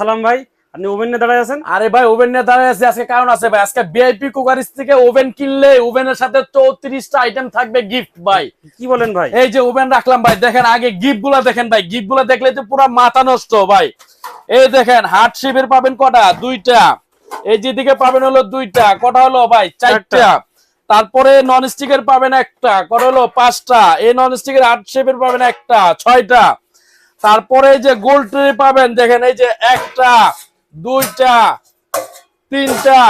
সালাম ভাই আপনি ওভেন নিয়ে দাঁড়ায় আছেন? আরে ভাই ওভেন নিয়ে দাঁড়ায় আছে আজকে কারণ আছে ভাই আজকে বিআইপি কুকারিস থেকে ওভেন কিনলে ওভেনের সাথে চৌত্রিশটা আইটেম থাকবে গিফট ভাই। কি বলেন ভাই? এই যে ওভেন রাখলাম ভাই দেখেন আগে গিফটগুলা দেখেন ভাই গিফটগুলা দেখলে তো পুরো মাথা নষ্ট ভাই। এই দেখেন হার্ট শেপের পাবেন কটা? দুইটা। এই যেদিকে পাবেন হলো দুইটা কটা হলো ভাই? চারটা। তারপরে নন স্টিকের পাবেন একটা কটা হলো পাঁচটা? এই নন স্টিকের হার্ট শেপের পাবেন একটা ছয়টা। তারপরে যে গোল ট্রে পাবেন, দেখেন এই যে একটা, দুইটা, তিনটা,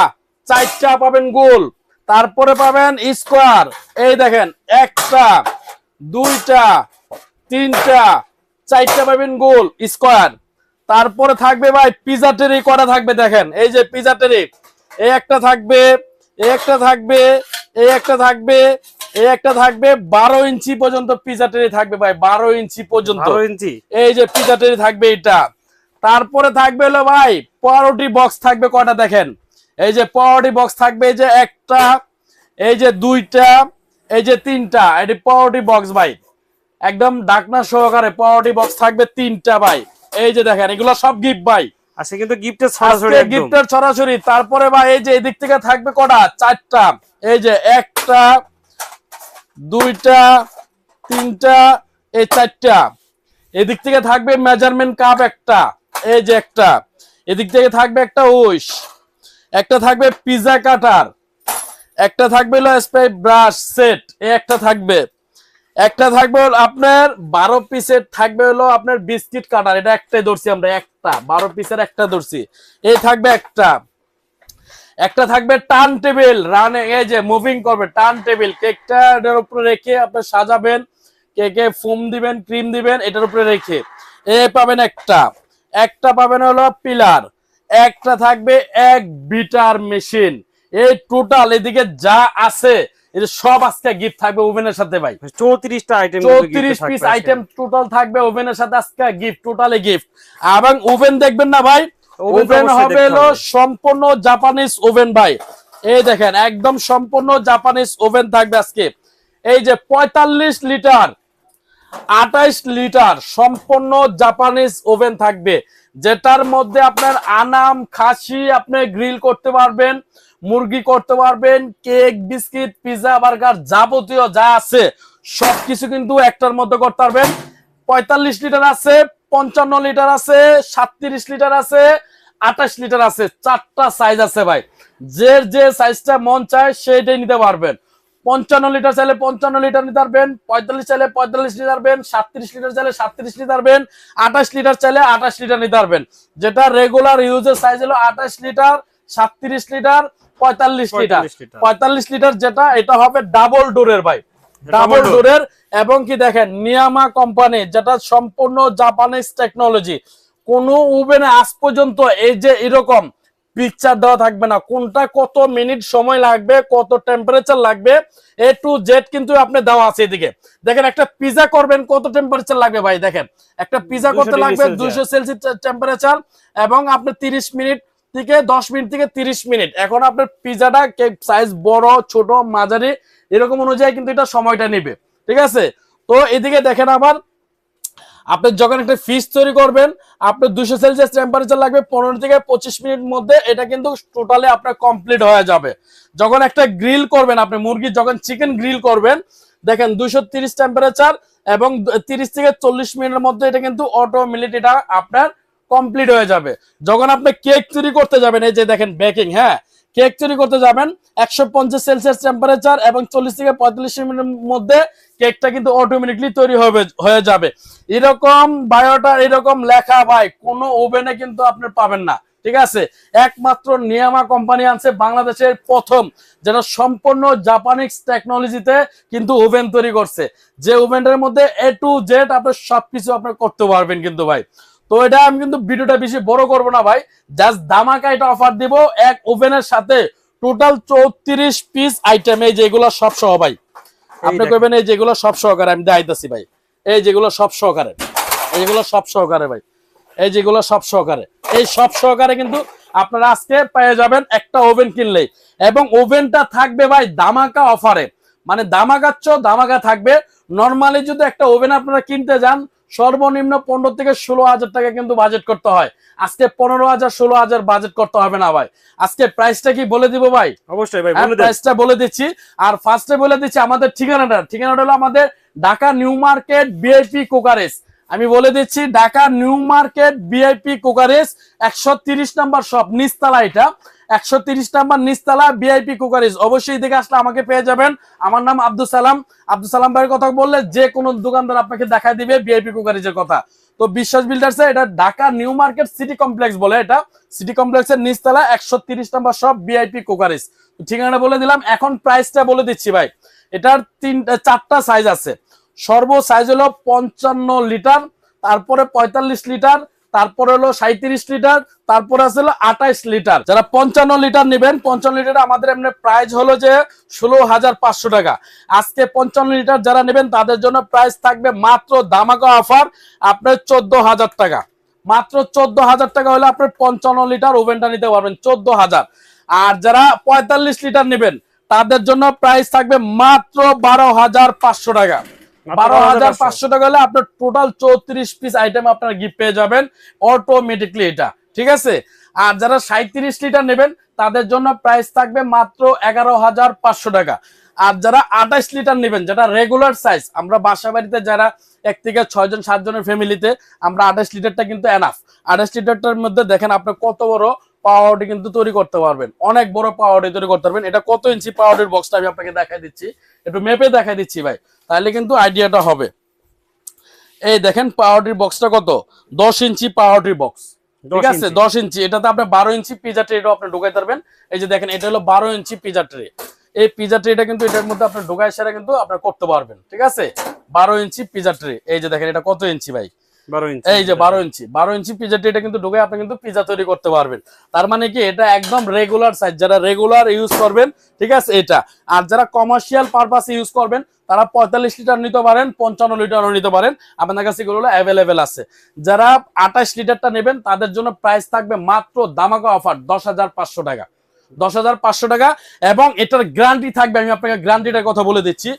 চারটা পাবেন গোল তারপরে পাবেন স্কোয়ার এই দেখেন, একটা, দুইটা, তিনটা, চারটা পাবেন গোল স্কোয়ার তারপরে থাকবে ভাই পিজা টেরি কটা থাকবে দেখেন? এই যে পিজা টেরি এই একটা থাকবে, এই একটা থাকবে, এই একটা থাকবে এই একটা থাকবে বারো ইঞ্চি পর্যন্ত পিজা টেরি থাকবে ভাই বারো ইঞ্চি পর্যন্ত। ইঞ্চি? এই যে পিজা টেরি থাকবে এটা। তারপরে থাকবে হলো ভাই পাউরুটি বক্স থাকবে কটা দেখেন। এই যে পাউরুটি বক্স থাকবে এই যে একটা এই যে দুইটা এই যে তিনটা। এটি পাউরুটি বক্স ভাই। একদম ডাকনা সহকারে পাউরুটি বক্স থাকবে তিনটা ভাই। এই যে দেখেন এগুলো সব গিফট ভাই। আজকে কিন্তু গিফটের সরাসরি গিফটের সরাসরি। তারপরে ভাই এই যে এদিক থেকে থাকবে কটা? চারটা। এই যে একটা দুইটা, তিনটা, এই চারটা। এদিক থেকে থাকবে মেজারমেন্ট কাপ একটা, এই যে একটা। এদিক থেকে থাকবে একটা উইশ, একটা থাকবে পিজা কাটার একটা থাকবে স্প্রে ব্রাশ সেট এই একটা থাকবে। একটা থাকবে আপনার বারো পিসের থাকবে হলো আপনার বিস্কিট কাটার এটা একটাই ধরছি আমরা, একটা, বারো পিসের একটা ধরছি। এই থাকবে একটা। একটা থাকবে টার্ন টেবিল রান এই যে মুভিং করবে টার্ন টেবিল কেকটা এটার উপরে রেখে আপনি সাজাবেন কেকে ফোম দিবেন ক্রিম দিবেন এটার উপরে রেখে। এ পাবেন একটা একটা পাবেন হলো পিলার একটা থাকবে এক বিটার মেশিন। এই টোটাল এদিকে যা আছে এটা সব আজকে গিফট থাকবে ওভেনের সাথে ভাই। চৌত্রিশটা আইটেম চৌত্রিশ পিস আইটেম টোটাল থাকবে ওভেনের সাথে আজকে গিফট টোটালি গিফট এবং ওভেন দেখবেন না ভাই ওভেন হবে হলো সম্পূর্ণ জাপানিজ ওভেন ভাই। এই দেখেন একদম সম্পূর্ণ জাপানিজ ওভেন থাকবে আজকে। এই যে পঁয়তাল্লিশ লিটার আঠাইশ লিটার সম্পূর্ণ জাপানিজ ওভেন থাকবে যেটার মধ্যে আপনার আনাম খাসি আপনি গ্রিল করতে পারবেন মুরগি করতে পারবেন কেক বিস্কিট পিজা বার্গার যাবতীয় যা আছে সবকিছু কিন্তু একটার মধ্যে করতে পারবেন। পঁয়তাল্লিশ লিটার আছে পঞ্চান্ন লিটার আছে সাতত্রিশ লিটার আছে আঠাশ লিটার আছে চারটা সাইজ আছে ভাই। যে যে সাইজটা মন চায় সেইটাই নিতে পারবেন। পঞ্চান্ন লিটার চাইলে পঞ্চান্ন লিটার নিতে পারবেন পঁয়তাল্লিশ চাইলে পঁয়তাল্লিশ লিটার বেন সাতত্রিশ লিটার চাইলে সাতত্রিশ লিটার বেন আঠাশ লিটার চাইলে আঠাশ লিটার নিতে পারবেন। যেটা রেগুলার ইউজের সাইজ হলো আঠাশ লিটার সাতত্রিশ লিটার পঁয়তাল্লিশ লিটার। পঁয়তাল্লিশ লিটার যেটা এটা হবে ডাবল ডোরের ভাই। ডাবল। ডোরের এবং কি দেখেন নিয়ামা কোম্পানি যেটা সম্পূর্ণ জাপানিজ টেকনোলজি কোন ওভেনে আজ পর্যন্ত এই যে এরকম পিকচার দেওয়া থাকবে না কোনটা কত মিনিট সময় লাগবে কত টেম্পারেচার লাগবে এ টু জেড কিন্তু আপনি দেওয়া আছে এদিকে দেখেন একটা পিজা করবেন কত টেম্পারেচার লাগবে ভাই দেখেন একটা পিজা করতে লাগবে। দুইশো সেলসিয়াস টেম্পারেচার এবং আপনি তিরিশ মিনিট থেকে দশ মিনিট থেকে তিরিশ মিনিট। এখন আপনার পিজাটা সাইজ বড়, ছোট, মাঝারি, এরকম অনুযায়ী কিন্তু এটা সময়টা নেবে। ঠিক আছে? তো এদিকে দেখেন আবার, আপনি যখন একটা ফিস তৈরি করবেন, আপনার দুশো সেলসিয়াস টেম্পারেচার লাগবে পনেরো থেকে পঁচিশ মিনিট মধ্যে, এটা কিন্তু টোটালি আপনার কমপ্লিট হয়ে যাবে। যখন একটা গ্রিল করবেন আপনি, মুরগি যখন চিকেন গ্রিল করবেন, দেখেন দুশো তিরিশ টেম্পারেচার এবং তিরিশ থেকে চল্লিশ মিনিটের মধ্যে এটা কিন্তু অটোমেটিক এটা আপনার কমপ্লিট হয়ে যাবে। যখন আপনি কেক তৈরি করতে যাবেন, এই যে দেখেন বেকিং হ্যাঁ? কেক তৈরি করতে যাবেন, একশো পঞ্চাশ সেলসিয়াস টেম্পারেচার এবং চল্লিশ থেকে পঁয়তাল্লিশ মিনিটের মধ্যে কেকটা কিন্তু অটোমেটিকলি তৈরি হবে, হয়ে যাবে। এরকম বায়োটা, এরকম লেখা ভাই, কোনো ওভেনে কিন্তু আপনি পাবেন না, ঠিক আছে? একমাত্র নিয়ামা কোম্পানি আনছে, বাংলাদেশের প্রথম, যেটা সম্পূর্ণ জাপানিজ টেকনোলজিতে কিন্তু ওভেন তৈরি করছে। যে ওভেনটার মধ্যে এ টু জেড আপনার সবকিছু আপনার করতে পারবেন কিন্তু ভাই। তো এটা আমি কিন্তু ভিডিওটা বেশি বড় করব না ভাই। জাস্ট দামাকা এটা অফার দিব এক ওভেনের সাথে টোটাল চৌত্রিশ পিস আইটেম এই যেগুলো সব সহ ভাই। আপনি। কইবেন এই যেগুলো সব সহকারে আমি দেখাইতেছি ভাই। এই যেগুলো সব সহকারে এই যেগুলো সব সহকারে ভাই। এই যেগুলো সব সহকারে এই সব সহকারে কিন্তু আপনারা আজকে পেয়ে যাবেন একটা ওভেন কিনলেই। এবং ওভেনটা থাকবে ভাই দামাকা অফারে মানে দামাকাচ্ছ দামাকা থাকবে। নর্মালি যদি একটা ওভেন আপনারা কিনতে যান সর্বনিম্ন পনেরো থেকে ষোলো হাজার টাকা কিন্তু বাজেট করতে হয়। আজকে পনেরো হাজার ষোলো হাজার বাজেট করতে হবে না ভাই। আজকে প্রাইসটা কি বলে দিব ভাই? অবশ্যই ভাই প্রাইসটা বলে দিচ্ছি। আর ফার্স্টে বলে দিচ্ছি আমাদের ঠিকানাটা। ঠিকানাটা হলো আমাদের ঢাকা নিউ মার্কেট বিএসপি কোকারেস আমি বলে দিচ্ছি ঢাকা নিউ মার্কেট বিআইপি কোকারেস একশো তিরিশ নাম্বার শপ নিস্তালা এটা। একশো তিরিশ নাম্বার নিস্তালা বিআইপি কুকারিজ। অবশ্যই দেখে আসলে আমাকে পেয়ে যাবেন। আমার নাম আব্দুল সালাম। আব্দুল সালাম ভাইয়ের কথা বললে যে কোনো দোকানদার আপনাকে দেখায় দিবে বিআইপি কুকারিজের কথা। তো বিশ্বাস বিল্ডার্স, এটা Dhaka new market city complex বলে এটা। সিটি কমপ্লেক্সের নিচতলা একশো তিরিশ নাম্বার সব বিআইপি কুকারিজ। ঠিকানা বলে দিলাম। এখন প্রাইসটা বলে দিচ্ছি ভাই। এটার তিনটা, চারটা সাইজ আছে। সর্ব সাইজ হলো পঞ্চান্ন লিটার, তারপরে পঁয়তাল্লিশ লিটার, তারপরে হলো সাঁত্রিশ লিটার, তারপরে আছে হলো আঠাইশ লিটার। যারা পঞ্চান্ন লিটার নেবেন, পঞ্চান্ন লিটার আমাদের এমনি প্রাইস হলো যে ষোলো হাজার পাঁচশো টাকা। আজকে পঞ্চান্ন লিটার যারা নেবেন, তাদের জন্য প্রাইস থাকবে মাত্র দামাকা অফার আপনার চোদ্দ হাজার টাকা। মাত্র চোদ্দ হাজার টাকা হলে আপনার পঞ্চান্ন লিটার ওভেনটা নিতে পারবেন, চোদ্দ হাজার। আর যারা পঁয়তাল্লিশ লিটার নেবেন, তাদের জন্য প্রাইস থাকবে মাত্র বারো হাজার পাঁচশো টাকা। বারো হাজার 12,500 পাঁচশো টাকা হলে আপনার টোটাল চৌত্রিশ পিস আইটেম আপনার গিফট পেয়ে যাবেন অটোমেটিকলি এটা। ঠিক আছে? আর যারা সাঁত্রিশ লিটার নেবেন তাদের জন্য প্রাইস থাকবে মাত্র এগারো হাজার পাঁচশো টাকা। আর যারা আঠাশ লিটার নেবেন যেটা রেগুলার সাইজ আমরা বাসা বাড়িতে যারা এক থেকে ছয় জন সাত জনের ফ্যামিলিতে আমরা আঠাশ লিটারটা কিন্তু এনাফ আঠাশ লিটারটার মধ্যে দেখেন আপনি কত বড় পাওয়ারটি কিন্তু তৈরি করতে পারবেন। অনেক বড় পাওয়ারটি তৈরি করতে পারবেন। এটা কত ইঞ্চি পাওয়ারের বক্সটা আমি আপনাকে দেখাই দিচ্ছি। একটু মেপে দেখাই দিচ্ছি ভাই তাহলে কিন্তু আইডিয়াটা হবে। এই দেখেন পাওয়ারটির বক্সটা কত? দশ ইঞ্চি পাওয়ারটির বক্স ঠিক আছে? দশ ইঞ্চি এটাতে আপনি বারো ইঞ্চি পিজা ট্রেটাও আপনি ঢুকাই পারবেন। এই যে দেখেন এটা হলো বারো ইঞ্চি পিজা ট্রে এই পিজা ট্রেটা কিন্তু এটার মধ্যে আপনি ঢুকাই সেটা কিন্তু আপনার করতে পারবেন। ঠিক আছে? বারো ইঞ্চি পিজা ট্রে এই যে দেখেন এটা কত ইঞ্চি ভাই? এই যে বারো ইঞ্চি বারো ইঞ্চি পিজা ট্রেটা কিন্তু ঢুকে আপনি কিন্তু পিজা তৈরি করতে পারবেন। তার মানে কি, এটা একদম রেগুলার সাইজ যারা রেগুলার ইউজ করবেন, ঠিক আছে, এটা। আর যারা কমার্শিয়াল ইউজ করবেন, তারা পঁয়তাল্লিশ লিটার নিতে পারেন, পঞ্চান্ন লিটারও নিতে পারেন। আপনার কাছে এগুলো অ্যাভেলেবেল আছে। যারা আঠাশ লিটারটা নেবেন, তাদের জন্য প্রাইস থাকবে মাত্র দামাকা অফার দশ হাজার পাঁচশো টাকা। দশ হাজার পাঁচশো টাকা, এবং এটার গ্যারান্টি থাকবে, আমি আপনাকে গ্যারান্টিটার কথা বলে দিচ্ছি।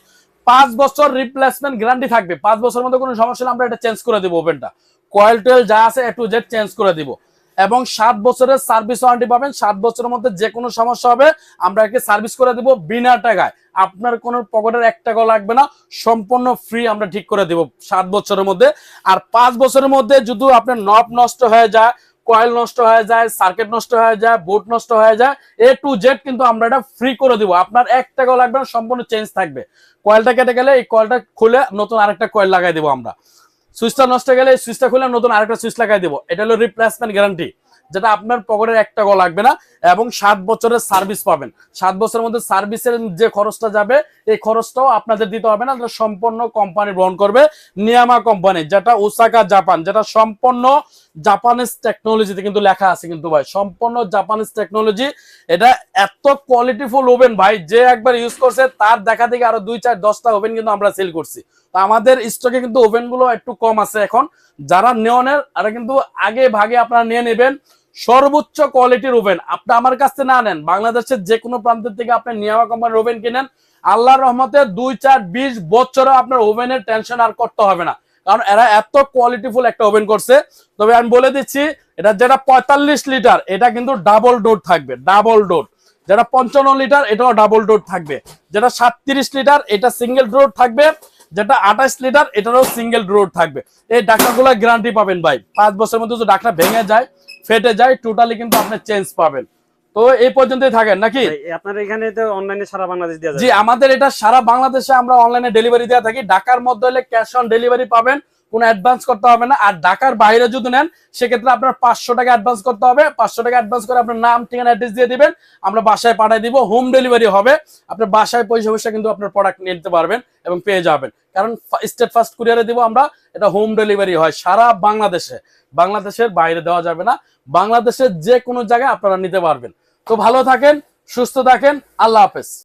পাঁচ বছর রিপ্লেসমেন্ট গ্যারান্টি থাকবে। পাঁচ বছরের মধ্যে কোনো সমস্যা হলে আমরা এটা চেঞ্জ করে দেবো ওভেনটা কয়েল টোয়েল যা আছে এ টু জেড চেঞ্জ করে দিব। এবং সাত বছরের সার্ভিস ওয়ারেন্টি পাবেন। সাত বছরের মধ্যে যে কোনো সমস্যা হবে, আমরা একে সার্ভিস করে দিব বিনা টাকায়। আপনার কোনো পকেটের এক টাকাও লাগবে না। সম্পূর্ণ ফ্রি আমরা ঠিক করে দিব সাত বছরের মধ্যে। আর পাঁচ বছরের মধ্যে যদি আপনার নব নষ্ট হয়ে যায় কয়েল নষ্ট হয়ে যায় সার্কিট নষ্ট হয়ে যায় বোর্ড নষ্ট হয়ে যায় এ টু জেড কিন্তু আমরা এটা ফ্রি করে দিব। আপনার এক টাকাও লাগবে না, সম্পূর্ণ চেঞ্জ থাকবে। কয়েলটা কেটে গেলে এই কয়েলটা খুলে নতুন আরেকটা কয়েল লাগাই দিব আমরা। সুইচটা নষ্ট গেলে সুইচটা খুলে নতুন আরেকটা সুইচ লাগাই দিব। এটা হলো রিপ্লেসমেন্ট গ্যারান্টি যেটা আপনার পকেটের এক টাকাও লাগবে না, এবং সাত বছরের সার্ভিস পাবেন। সাত বছরের মধ্যে সার্ভিসের যে খরচটা যাবে, এই খরচটাও আপনাদের দিতে হবে না সম্পূর্ণ কোম্পানি গ্রহণ করবে, নিয়ামা কোম্পানি যেটা ওসাকা, জাপান, যেটা সম্পূর্ণ জাপানিজ টেকনোলজিতে কিন্তু লেখা আছে কিন্তু ভাই, সম্পূর্ণ জাপানিজ টেকনোলজি এটা এত কোয়ালিটিফুল ওভেন ভাই, যে একবার ইউজ করছে, তার দেখা থেকে আরও দুই চার দশটা ওভেন কিন্তু আমরা সেল করছি। তো আমাদের স্টকে কিন্তু ওভেনগুলো একটু কম আছে এখন, যারা নেওয়ানের আর কিন্তু আগে ভাগে আপনারা নিয়ে নেবেন সর্বোচ্চ কোয়ালিটির ওভেন আপনি আমার কাছে না নেন, বাংলাদেশের যে কোনো প্রান্তের থেকে আপনি নিয়ামা কোম্পানির ওভেন কিনেন, আল্লাহর রহমতে দুই, চার, বিশ বছরও আপনার ওভেনের টেনশন আর করতে হবে না। কারণ এরা এত কোয়ালিটিফুল একটা ওভেন করছে। তবে আমি বলে দিচ্ছি, এটা যেটা পঁয়তাল্লিশ লিটার, এটা কিন্তু ডাবল ডোর থাকবে ডাবল ডোর যেটা পঞ্চান্ন লিটার, এটাও ডাবল ডোর থাকবে। যেটা সাতত্রিশ লিটার, এটা সিঙ্গেল ডোর থাকবে। যেটা আঠাশ লিটার, এটারও সিঙ্গেল ডোর থাকবে। এই ডাক্তারগুলো গ্যারান্টি পাবেন ভাই। পাঁচ বছরের মধ্যে যদি ভেঙে যায় ফেটে যায় টোটালি কিন্তু আপনি চেঞ্জ পাবেন। তো এই পর্যন্তই থাকেন নাকি? আপনার এখানে তো অনলাইনে সারা বাংলাদেশ দেওয়া জি আমাদের এটা সারা বাংলাদেশে আমরা অনলাইনে ডেলিভারি দেওয়া থাকি। ঢাকার মধ্যে হলে ক্যাশ অন ডেলিভারি পাবেন কোনো অ্যাডভান্স করতে হবে না। আর ঢাকার বাইরে যদি নেন সেক্ষেত্রে আপনার পাঁচশো টাকা অ্যাডভান্স করতে হবে। পাঁচশো টাকা অ্যাডভান্স করে আপনার নাম ঠিকানা অ্যাড্রেস দিয়ে দিবেন। আমরা বাসায় পাঠিয়ে দিব হোম ডেলিভারি হবে। আপনার বাসায় পয়সা পয়সা কিন্তু আপনার প্রোডাক্ট নিতে পারবেন এবং পেয়ে যাবেন। কারণ স্টেট ফার্স্ট কুরিয়ারে দিব আমরা এটা হোম ডেলিভারি হয় সারা বাংলাদেশে। বাংলাদেশের বাইরে দেওয়া যাবে না। বাংলাদেশের যে কোনো জায়গায় আপনারা নিতে পারবেন। তো ভালো থাকেন, সুস্থ থাকেন, আল্লাহ হাফেজ।